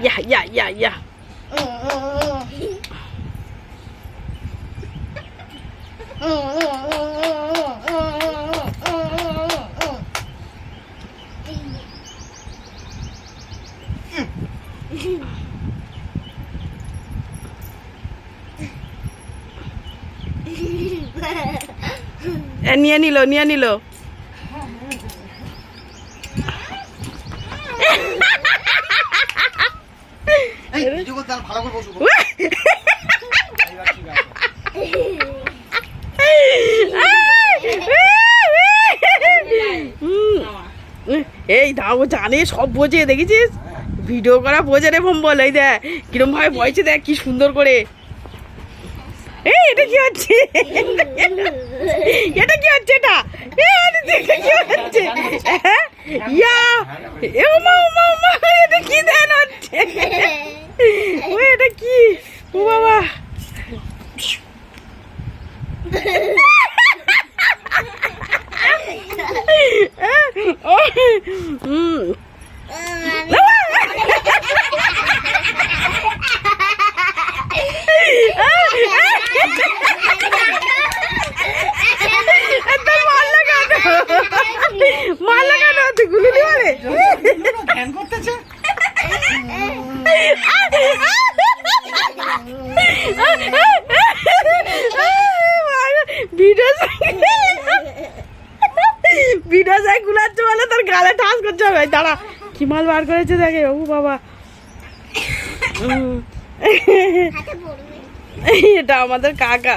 Ya, ya, ya, ya. Eh, ni ni lo, ni ni lo. এই দাও, জানে, সব বোঝে, দেখেছিস? ভিডিও করা বোঝে রে ফোন বল এই দেখ কিরম ভাবে বয়সে দেখ, কি সুন্দর করে। এই, এটা কি হচ্ছে? 고마워. 음. 나와! 아! 아! ভিডিও সাই বলে তোর গালে করছে মাল বার করেছে ও বাবা এটা আমাদের কাকা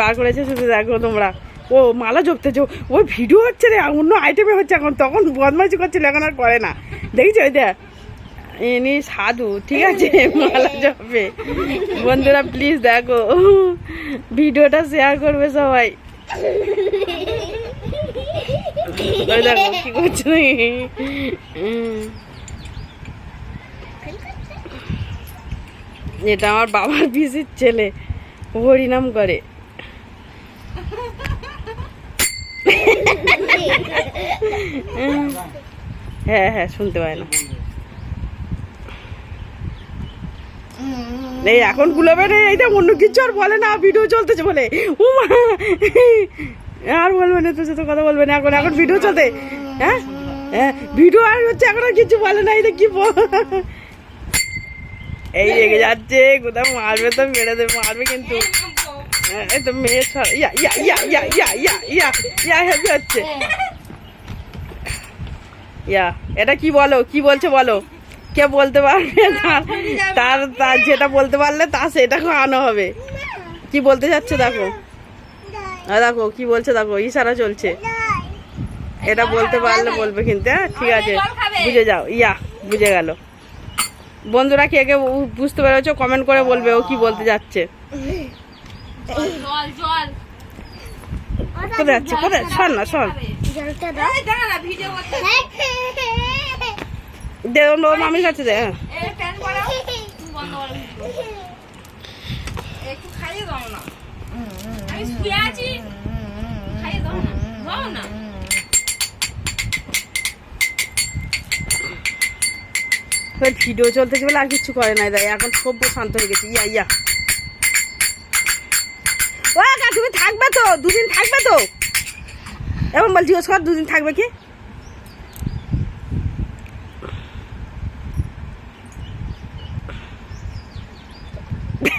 বার করেছে শুধু দেখো তোমরা ও মালা জপতেছে ওই ভিডিও হচ্ছে রে অন্য আইটেমে হচ্ছে এখন, তখন বদমাইশি করছিল, এখন আর করে না। দেখছ? ওই দেখ। ইনি সাধু, ঠিক আছে? মালা জপে। বন্ধুরা প্লিজ দেখো। ভিডিওটা শেয়ার করবে সবাই। দেখো, কি এটা আমার বাবার পিসির ছেলে। হরিনাম করে। হ্যাঁ হ্যাঁ শুনতে পায় না। এই এখন গুলোবে রে এইটা অন্য কিছু আর বলে না ভিডিও চলতেছে বলে। উমা আর বলবে না তোর সাথে কথা বলবে না এখন এখন ভিডিও চলতে। হ্যাঁ? হ্যাঁ ভিডিও আর হচ্ছে এখন আর কিছু বলে না এটা কি বল। এই রেগে যাচ্ছে কোথাও মারবে তো মেরে দেবে মারবে কিন্তু। হ্যাঁ, এই তো মেয়ে ইয়া ইয়া ইয়া এটা কি বলো কি বলছে বলো? কে বলতে পারবে তার তার তার যেটা বলতে পারলে তা সেটা খাওয়ানো হবে। কি বলতে যাচ্ছে দেখো? দেখো কি বলছে দেখো? ইশারা চলছে। এটা বলতে পারলে বলবে কিন্তু হ্যাঁ ঠিক আছে। বুঝে যাও ইয়া বুঝে গেল। বন্ধুরা কে কে বুঝতে পেরেছ? কমেন্ট করে বলবে ও কি বলতে যাচ্ছে। জল জল। কোথায় যাচ্ছে? কোথায়? শোন না শোন মামির কাছে দে হ্যাঁ। ভিডিও চলতে গেলে আর কিছু করে নাই দাদা এখন সভ্য শান্ত হয়ে গেছে ইয়া ইয়া। ও তুমি থাকবে তো? দুদিন থাকবে তো? এবং বলছি ওর দুদিন থাকবে কি?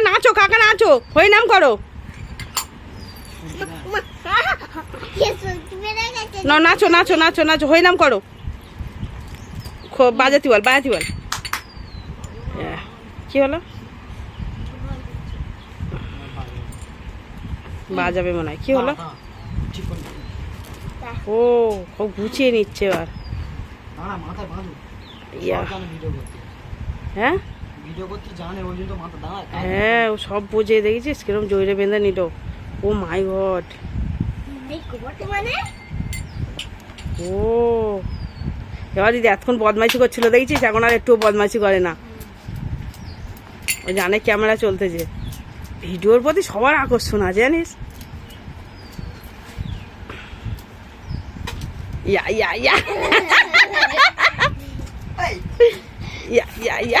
নাচো কাকা নাচো। হয়ে নাম করো। না নাচো নাচো নাচো নাচো হয়ে নাম করো। খো- বাজাতি বল বাজাতি বল। আহ, কি হলো? বাজাবে মনে হয়। কি হলো? হ্যাঁ, ও ও গুছিয়ে নিচ্ছে এবার। হ্যাঁ? হ্যাঁ ও সব বোঝে দেখেছিস কিরম জয়রে বেঁধে নিল। ও মাই গড মানে? ও। এবার দিদি এতক্ষণ বদমাইশি করছিল দেখেছিস এখন আর একটুও বদমাইশি করে না। ও জানে ক্যামেরা চলতেছে। ভিডিওর প্রতি সবার আকর্ষণ আছে জানিস? ইয়া ইয়া ইয়া। ইয়া ইয়া ইয়া।